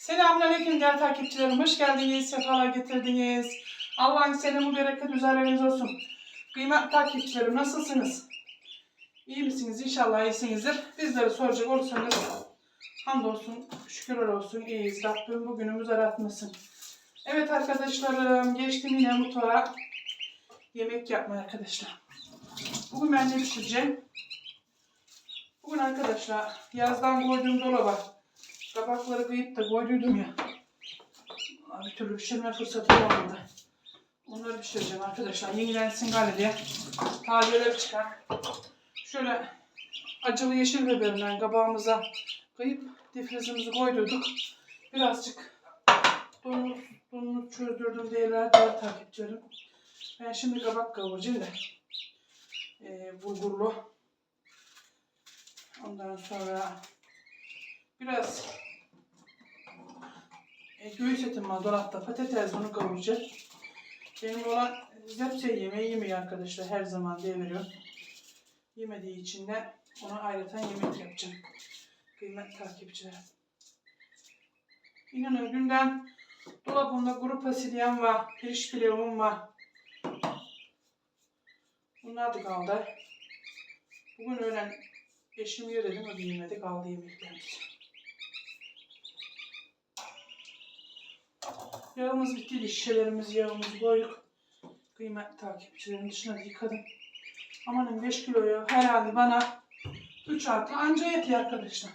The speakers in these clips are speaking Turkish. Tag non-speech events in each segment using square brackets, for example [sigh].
Selamünaleyküm değerli takipçilerim. Hoş geldiniz, sefalar getirdiniz. Allah'ın selamı bereket üzerinize olsun. Kıymetli takipçilerim nasılsınız? İyi misiniz? İnşallah iyisinizdir. Bizleri soracak olursanız hamdolsun, şükürler olsun iyiyiz. Rabbim bugünümüz aratmasın. Evet arkadaşlarım geçtim yine mutfağa yemek yapmaya arkadaşlar. Bugün ben ne pişireceğim? Bugün arkadaşlar yazdan koyduğum dolaba kabakları kıyıp da koyduydum ya. Bir türlü pişirme fırsatı olmadı. Onları pişireceğim arkadaşlar. Yenilensin galiba diye. Tazeler çıkar. Şöyle acılı yeşil biberinden kabağımıza kıyıp difrizimizi koyduyduk. Birazcık donunu, donunu çözdürdüm diyeler değerli takipçilerim. Ben şimdi kabak kavuracağım da. Ee, bulgurlu. Ondan sonra biraz e, göğüs etim var dolapta. Patates bunu kavuracağım. Benim olan zepse yemeği yemiyor arkadaşlar. Her zaman diye veriyorum. Yemediği için de ona ayrıca yemek yapacağım. Kıymetli takipçiler. İnanın günden dolabımda kuru fasulyem var. Pirinç pilavım var. Bunlar da kaldı. Bugün öğlen eşim yiyor dedim. O da yemedi. Kaldı yemeklerimiz. Yağımız bitti. Şişelerimiz yağımızı koyduk. Kıymetli takipçilerin dışına yıkadım. Amanın 5 kiloyu herhalde bana 3 artı anca yetiyor arkadaşlar.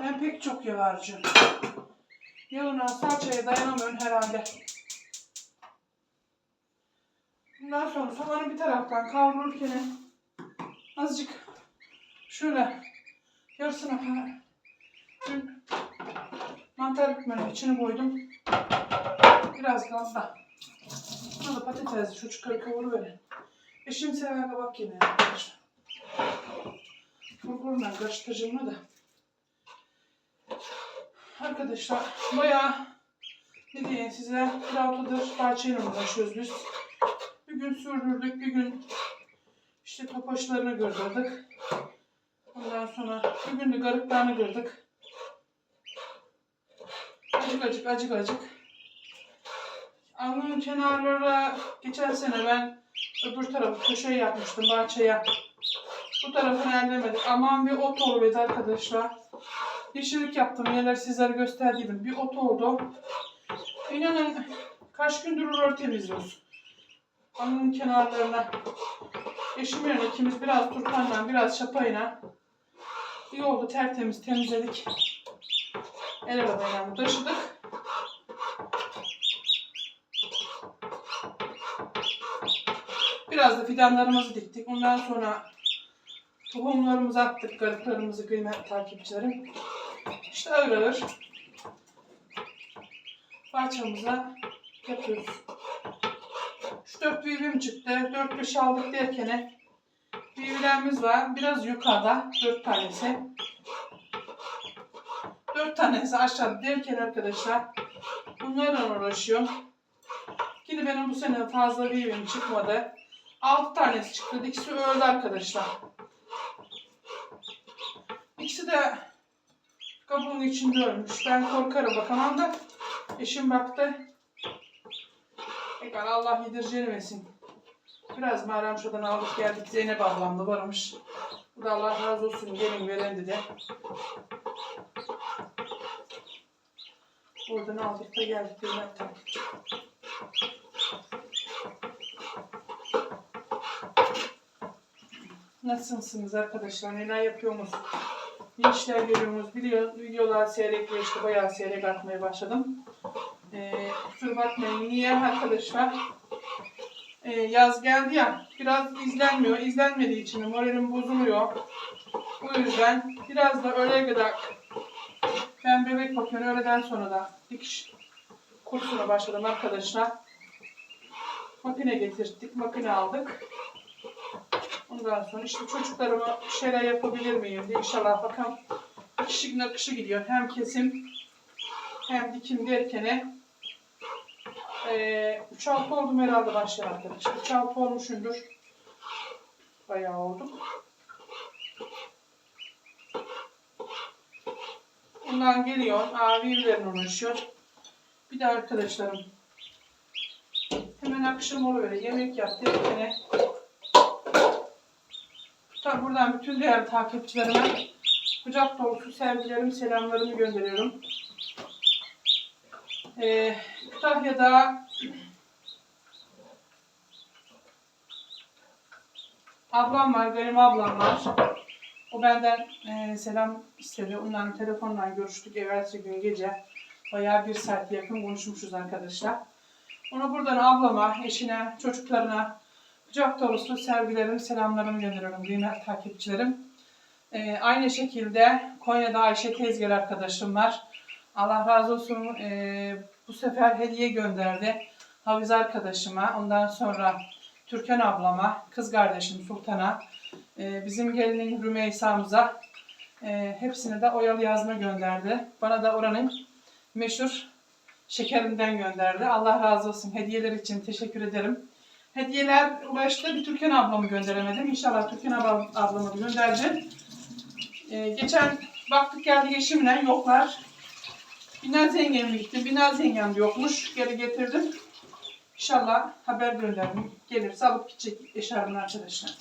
Ben pek çok yağ harcıyorum. Yağına salçaya dayanamıyorum herhalde. Bundan sonra soğanı bir taraftan kavrulurken azıcık şöyle yarısına dün mantar bükmenin içine koydum. Biraz gazda. Buna da patates, çocukları kavuruverin. Eşim sever kabak yemeği arkadaşlar. Bulgurla karıştıracağım da. Arkadaşlar bayağı ne diyeyim size bir haftadır bahçeyle uğraşıyoruz biz. Bir gün sürdürdük, bir gün işte topaçlarını kırdırdık. Ondan sonra bir gün de garıklarını kırdık. Acık acık acık acık. Alnın kenarlara geçen sene ben öbür tarafı köşeyi yapmıştım bahçeye. Bu tarafını ellemedik. Aman bir ot oldu arkadaşlar. Yeşillik yaptım. Neler sizlere gösterdiğim bir ot oldu. İnanın kaç gündür orayı temizliyoruz. Alnın kenarlarına. Eşim yani ikimiz biraz turpanla biraz şapayla. İyi oldu tertemiz temizledik. El arabayla taşıdık. Biraz da fidanlarımızı diktik. Ondan sonra tohumlarımızı attık. Garıklarımızı kıymetli takipçilerim. İşte ağır ağır bahçemize yapıyoruz. Şu dört büyüğüm çıktı. Dört beş aldık derken büyülerimiz var. Biraz yukarıda. Dört tanesi. Dört tanesi aşağıda derken arkadaşlar bunlarla uğraşıyorum. Yine benim bu sene fazla büyüğüm çıkmadı. Altı tanesi çıktı. İkisi öldü arkadaşlar. İkisi de kabuğun içinde ölmüş. Ben korkarım bakamam da eşim baktı. Tekrar Allah yedireceğini versin. Biraz Meryem şuradan aldık geldik. Zeynep ablam da varmış. Bu da Allah razı olsun gelin veren dedi. Oradan aldık da geldik. Takipçi. Nasılsınız arkadaşlar? Neler yapıyorsunuz? Ne işler görüyorsunuz? Biliyor, videolar seyrekle işte bayağı seyrek atmaya başladım. Ee, kusura bakmayın. Niye arkadaşlar? Ee, yaz geldi ya. Biraz izlenmiyor. İzlenmediği için moralim bozuluyor. O yüzden biraz da öğleye kadar ben bebek bakıyorum. Öğleden sonra da dikiş kursuna başladım arkadaşlar. Makine getirdik. Makine aldık. Ondan sonra işte çocuklarıma bir şeyler yapabilir miyim diye inşallah bakalım. Kişi nakışı gidiyor. Hem kesim hem dikim derken ee, 3 altı oldum herhalde başlayan arkadaşlar. 3 altı olmuşumdur. Bayağı olduk. Bundan geliyor. Abilerin uğraşıyor. Bir de arkadaşlarım. Hemen akşam oluyor. Yemek yaptı. Yine. Tabi buradan bütün değerli takipçilerime kucak dolusu sevgilerimi, selamlarımı gönderiyorum. Ee, Kütahya'da ablam var, benim ablam var. O benden e, selam istedi. Ondan telefonla görüştük evvelsi gün gece. Bayağı bir saat yakın konuşmuşuz arkadaşlar. Onu buradan ablama, eşine, çocuklarına kucak dolusu sevgilerimi, selamlarımı gönderiyorum kıymetli takipçilerim. E, aynı şekilde Konya'da Ayşe Tezgel arkadaşım var. Allah razı olsun e, bu sefer hediye gönderdi. Haviz arkadaşıma, ondan sonra Türkan ablama, kız kardeşim Sultan'a, e, bizim gelinin Rümeysa'mıza e, hepsine de oyalı yazma gönderdi. Bana da oranın meşhur şekerinden gönderdi. Allah razı olsun. Hediyeler için teşekkür ederim. Hediyeler ulaştı. Bir Türkan ablamı gönderemedim. İnşallah Türkan ablam, ablamı göndereceğim. E, geçen baktık geldi eşimle yoklar. Binaz yengem gitti. Binaz yengem yokmuş. Geri getirdim. İnşallah haber gönderdim. Gelirse alıp gidecek eşarbını arkadaşlar.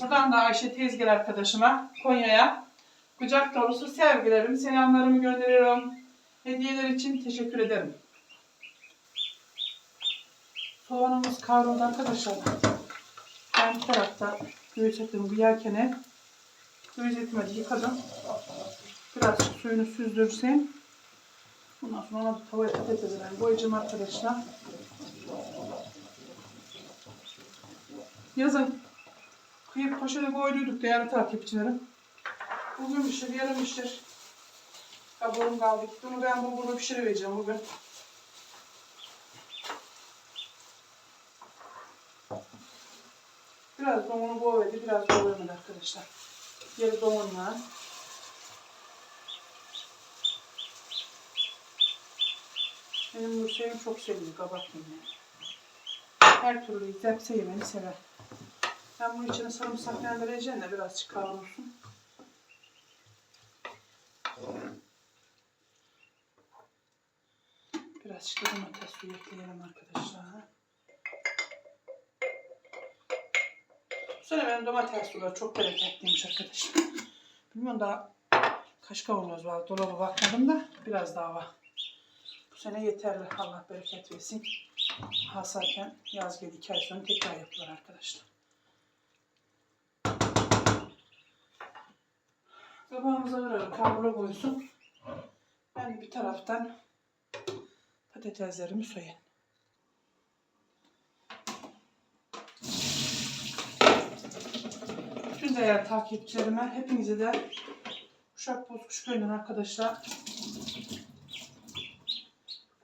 Buradan da Ayşe Tezgir arkadaşıma Konya'ya kucak dolusu sevgilerimi, selamlarımı gönderiyorum. Hediyeler için teşekkür ederim. Soğanımız kavruldu arkadaşlar. Ben bir tarafta göğüs etimi bu yerkene göğüs etimi yıkadım. Birazcık suyunu süzdürsem. Ondan sonra ona tavaya patatesleri koyacağım arkadaşlar. Yazın kıyıp poşete koyduyduk değerli takipçilerim. Bugün pişir, yarın pişir. Kabuğum kaldı. Bunu ben bulguru pişireceğim bugün. Biraz domunu boğuldu, biraz boğulmadı arkadaşlar. Yarı domunla. Benim Nursel'im çok seviyor yemeği. Her türlü zepse yemeğini sever. Ben bunun içine sarımsak rendeleyeceğim de birazcık kavrulsun. Birazcık da domates suyu ekleyelim arkadaşlar. Sene benim domates suları çok bereketliymiş arkadaşlar. Bilmiyorum daha kaç kavanoz var dolaba bakmadım da biraz daha var. Bu sene yeterli. Allah bereket versin. Hasarken yaz geldi iki ay sonra tekrar yapılır arkadaşlar. Kabağımıza verelim. Kavrula koysun. Ben bir taraftan patateslerimi soyayım. Bütün değerli takipçilerime, hepinize de Uşak Bozkuş Köyü'nden arkadaşlar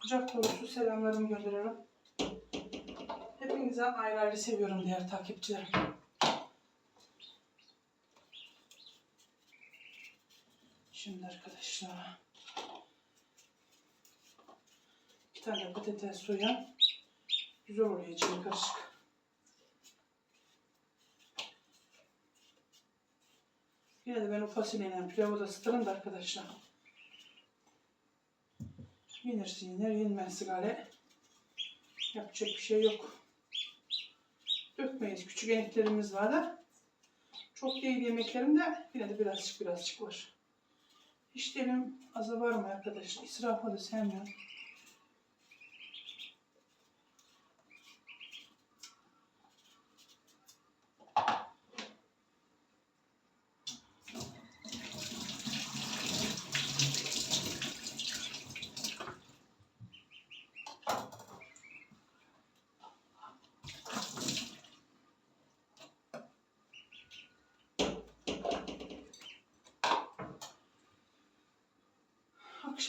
kucak dolusu selamlarımı gönderiyorum. Hepinize ayrı ayrı seviyorum diğer takipçilerim. Şimdi arkadaşlar iki tane patates soya güzel oluyor içine karışık. Yine de ben o fasulyeyle pilavı da ısıtırım da arkadaşlar. Yenirse yenir, yenmezse gale yapacak bir şey yok. Dökmeyiz. Küçük eneklerimiz var da. Çok değil yemeklerimde yine de birazcık birazcık var. Hiç derim aza var mı arkadaşlar? İsrafı da sevmiyorum.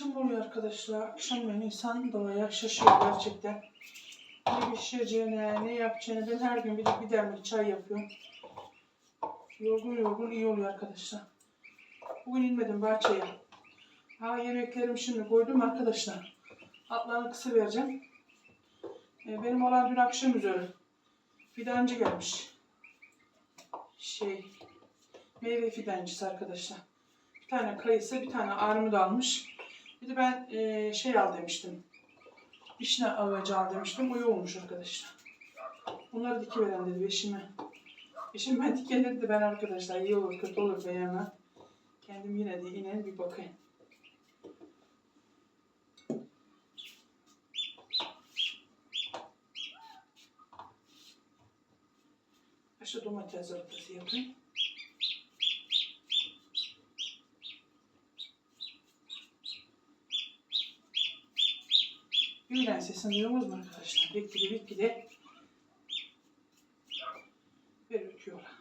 Akşam oluyor arkadaşlar. Akşam ben insan doğaya şaşıyor gerçekten. Ne pişireceğine, ne yapacağını. Ben her gün bir, bir demlik çay yapıyorum. Yorgun yorgun iyi oluyor arkadaşlar. Bugün inmedim bahçeye. Ha yemeklerimi şimdi koydum arkadaşlar. Atlarını kısa vereceğim. Ee, benim olan dün akşam üzeri. Fidancı gelmiş. Şey, meyve fidancısı arkadaşlar. Bir tane kayısı, bir tane armut almış. Bir de ben e, şey al demiştim. Vişne ağacı al demiştim. O olmuş arkadaşlar. Bunları dikiveren dedi eşime. Eşim ben dikenleri de ben arkadaşlar iyi olur kötü olur beğenmem. Kendim yine de yine bir bakayım. Şu domates salatası yapayım. Birden sesini duyuyoruz mu arkadaşlar? Bekli bekli de ve ötüyorlar.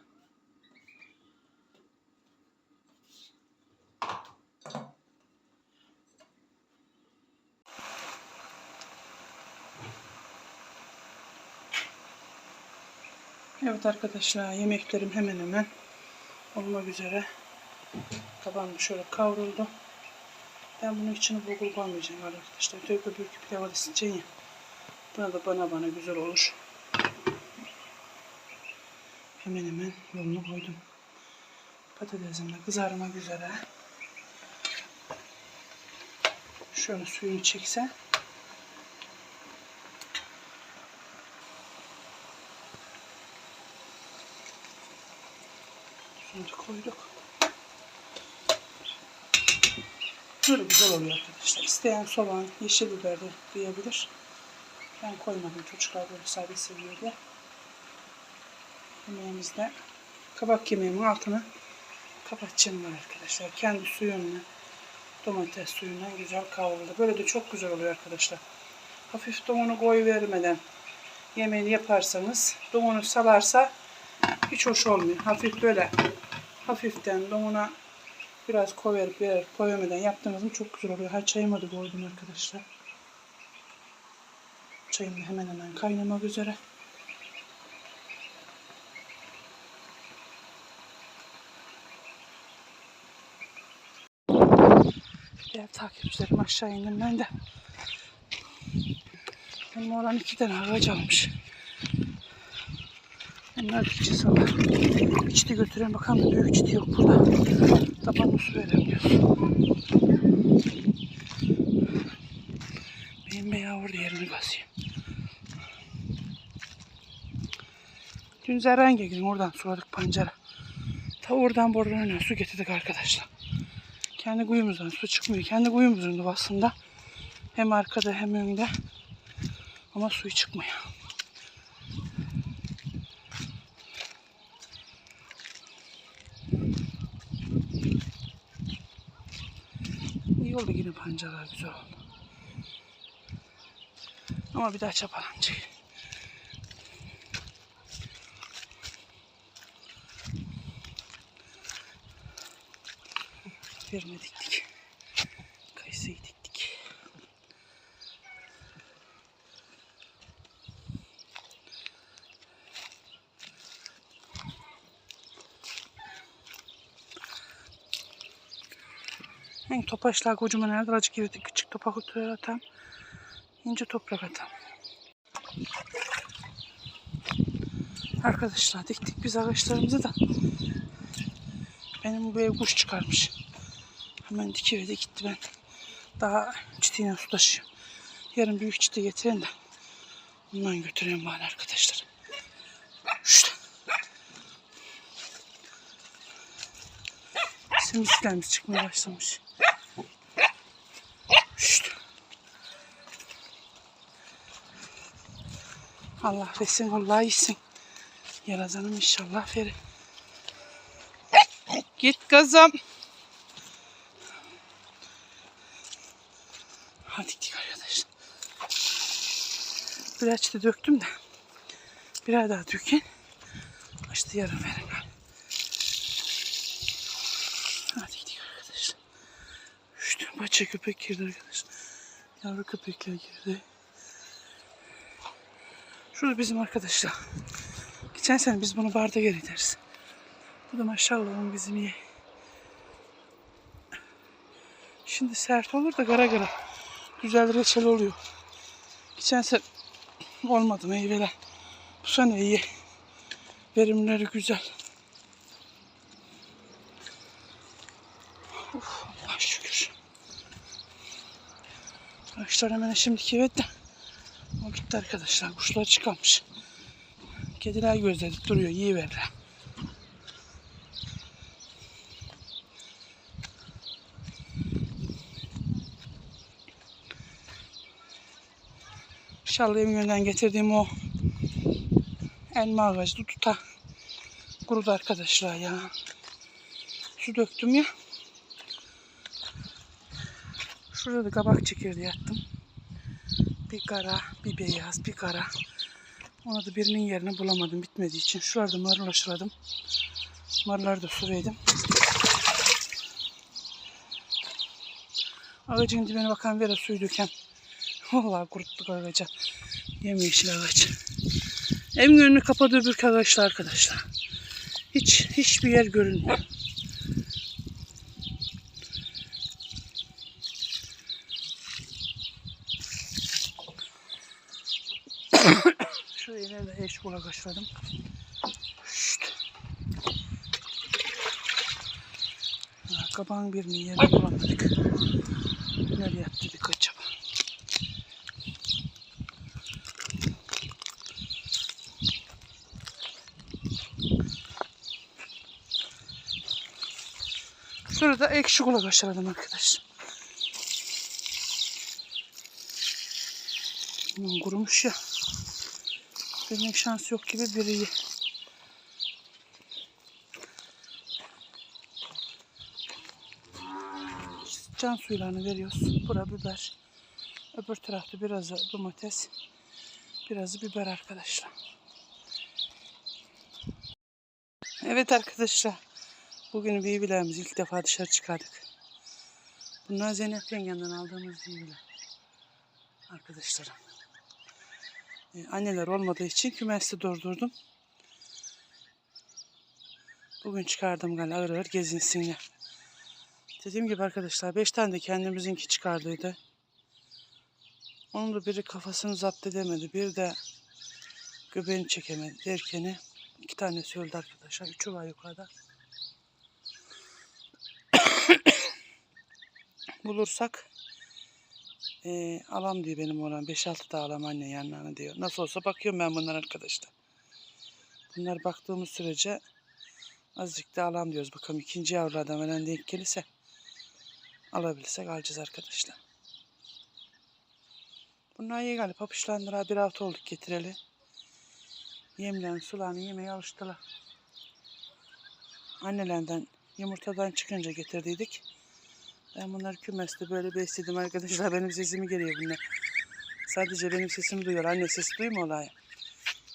Evet arkadaşlar yemeklerim hemen hemen olmak üzere. Tabağım şöyle kavruldu. Ben bunun içine bulgur koymayacağım arkadaşlar. Öteki büyük pilav ısıtacağım ya. Buna da bana bana güzel olur. Hemen hemen yolunu koydum. Patatesim de kızarmak üzere. Şöyle suyunu çekse. Suyunu koyduk. Böyle güzel oluyor arkadaşlar. İsteyen soğan, yeşil biber de diyebilir. Ben koymadım çocuklar böyle sade seviyor diye. Yemeğimizde kabak yemeğimin altını kapatacağım var arkadaşlar. Kendi suyunla domates suyuna güzel kavruldu. Böyle de çok güzel oluyor arkadaşlar. Hafif domunu koy vermeden yemeğini yaparsanız domunu salarsa hiç hoş olmuyor. Hafif böyle hafiften domuna biraz koy verip verip koy vermeden yaptığınız mı çok güzel oluyor. Her çayıma da koydum arkadaşlar. Çayım hemen hemen kaynamak üzere. Diğer takipçilerim aşağı indim ben de. Benim oğlan iki tane ağaç almış. Onlar dikeceğiz ama. Çiti götüren bakalım büyük çiti yok burada. Tabanlı su veremiyoruz. Benim yavru yerini basayım. Dün Zerrenge gidin oradan suladık pancara. Ta oradan buradan su getirdik arkadaşlar. Kendi kuyumuzdan su çıkmıyor. Kendi kuyumuzun duvasında. Hem arkada hem önde. Ama suyu çıkmıyor. Oldu yine pancarlar güzel oldu. Ama bir daha çapalanacak. Yerine diktik. Kayısıyı diktik. En topaçlar kocaman nerede acık girdi küçük topak oturuyor atam. İnce toprak atam. Arkadaşlar diktik biz ağaçlarımızı da. Benim bu ev kuş çıkarmış. Hemen dikiverdi gitti ben. Daha çitiyle su taşıyorum. Yarın büyük çiti getirin de. Bundan götüreyim bari arkadaşlar. Şşt. Simitlerimiz çıkmaya başlamış. Şşt. Allah versin Allah iyisin. Yarazanım inşallah verir. Git kızım. Hadi gittik arkadaşlar. Biraz da döktüm de. Biraz daha dökün. İşte yarın verin. Hadi gidelim arkadaşlar. İşte bahçe köpek girdi arkadaşlar. Yavru köpekler girdi. Şurada bizim arkadaşlar. Geçen sene biz bunu barda geri ederiz. Bu da maşallah onun bizim iyi. Şimdi sert olur da gara gara. Güzel reçel oluyor. Geçen sene olmadı meyveler. Bu sene iyi. Verimleri güzel. Uf. şükür. Arkadaşlar hemen şimdiki evet de o gitti arkadaşlar. Kuşlar çıkarmış. Kediler gözledik duruyor. Yiyiverirler. İnşallah evimden getirdiğim o elma ağacı tuta kurudu arkadaşlar ya. Su döktüm ya. Şurada da kabak çekirdeği attım. Bir kara, bir beyaz, bir kara. Ona da birinin yerini bulamadım bitmediği için. Şurada marul aşıladım. Marulları da su verdim. Ağacın dibine bakan vera suyu döken. [laughs] Vallahi kuruttuk ağaca. Yemyeşil ağaç. Evin önünü kapadı öbür ağaçlar arkadaşlar. Hiç hiçbir yer görünmüyor. Şuraya da eş bula kaçladım. Şşt. Ha, Kabağın birinin yerini bulamadık. Nereye attıydık acaba? Şurada ekşi kulak aşağıladım arkadaşlar. Kurumuş ya. Birinin şansı yok gibi biri. Can suylarını veriyoruz. Bura biber. Öbür tarafta biraz domates. Biraz biber arkadaşlar. Evet arkadaşlar. Bugün beybilerimizi ilk defa dışarı çıkardık. Bunlar Zeynep yengemden aldığımız beybiler. Arkadaşlarım. Ee, anneler olmadığı için kümeste durdurdum. Bugün çıkardım galiba ağır ağır gezinsinler. Dediğim gibi arkadaşlar 5 tane de kendimizinki çıkardıydı. Onun da biri kafasını zapt edemedi. Bir de göbeğini çekemedi derkeni. iki tanesi öldü arkadaşlar. Üçü var yukarıda. [coughs] Bulursak e, alam diyor benim oğlan. 5-6 da alam anne yanlarına diyor. Nasıl olsa bakıyorum ben bunlar arkadaşlar. Bunlar baktığımız sürece azıcık da alam diyoruz. Bakalım ikinci yavrulardan veren denk gelirse alabilirsek alacağız arkadaşlar. Bunlar iyi galiba papışlandılar. Bir hafta olduk getireli. Yemlerini sularını yemeye alıştılar. Annelerinden yumurtadan çıkınca getirdiydik. Ben bunları kümeste böyle besledim arkadaşlar. [laughs] Benim sesimi geliyor bunlar. Sadece benim sesimi duyuyor. Anne sesi duymuyorlar.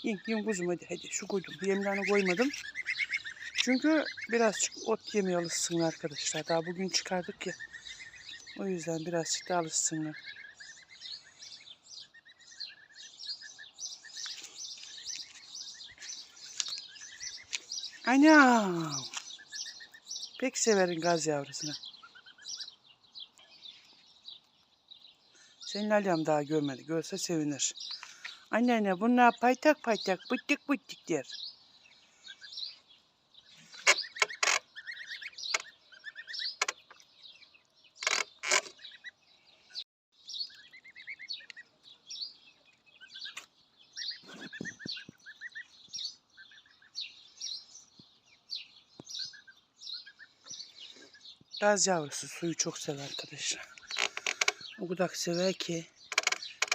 Yiyin, yiyin kuzum hadi hadi. Şu koydum. Yemlerini koymadım. Çünkü birazcık ot yemeye alışsınlar arkadaşlar. Daha bugün çıkardık ya. O yüzden birazcık da alışsınlar. Anam. Pek severim gaz yavrusunu. Senin alyam daha görmedi. Görse sevinir. Anneanne bunlar paytak paytak bıttık bıttık der. Gaz yavrusu suyu çok sever arkadaşlar. O kadar sever ki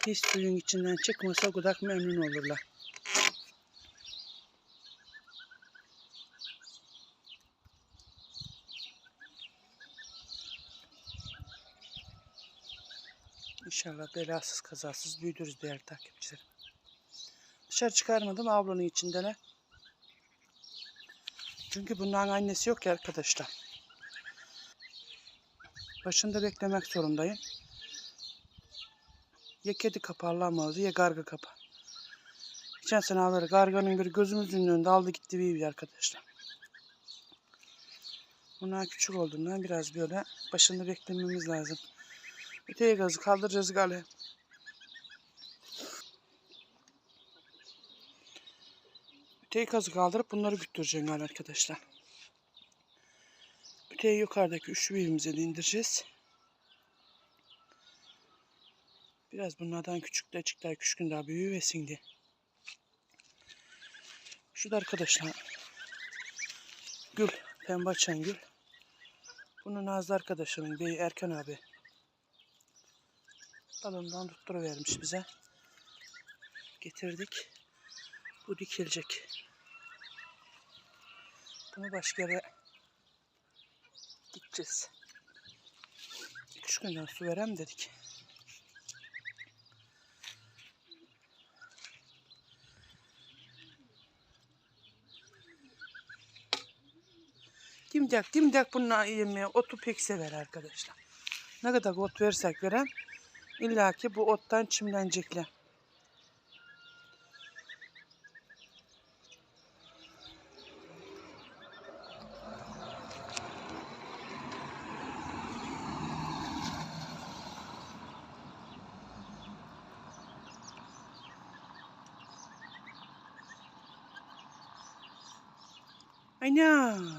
hiç suyun içinden çıkmasa o kadar memnun olurlar. İnşallah belasız kazasız büyüdürüz değerli takipçilerim. Dışarı çıkarmadım avlunun içindeler. Çünkü bunların annesi yok ya arkadaşlar. Başında beklemek zorundayım. Ya kedi kaparlanmadı ya karga kapar. Geçen sene haberi karganın bir gözümüzün önünde aldı gitti bir arkadaşlar. Bunlar küçük olduğundan biraz böyle başında beklememiz lazım. Öteye gazı kaldıracağız galiba. Öteye gazı kaldırıp bunları güttüreceğim arkadaşlar. Öteye yukarıdaki üçlü birimize de indireceğiz. Biraz bunlardan küçükler küçükün daha büyüyesin diye. Şu da arkadaşlar. Gül. Pembe açan. Bunu Nazlı arkadaşımın bir Erkan abi. Dalından tutturuvermiş bize. Getirdik. Bu dikilecek. Bunu başka yere dikeceğiz. Üç günden su verem dedik. Dimdak dimdak bununla yemeği otu pek sever arkadaşlar. Ne kadar ot versek veren illa ki bu ottan çimlenecekler. Ana.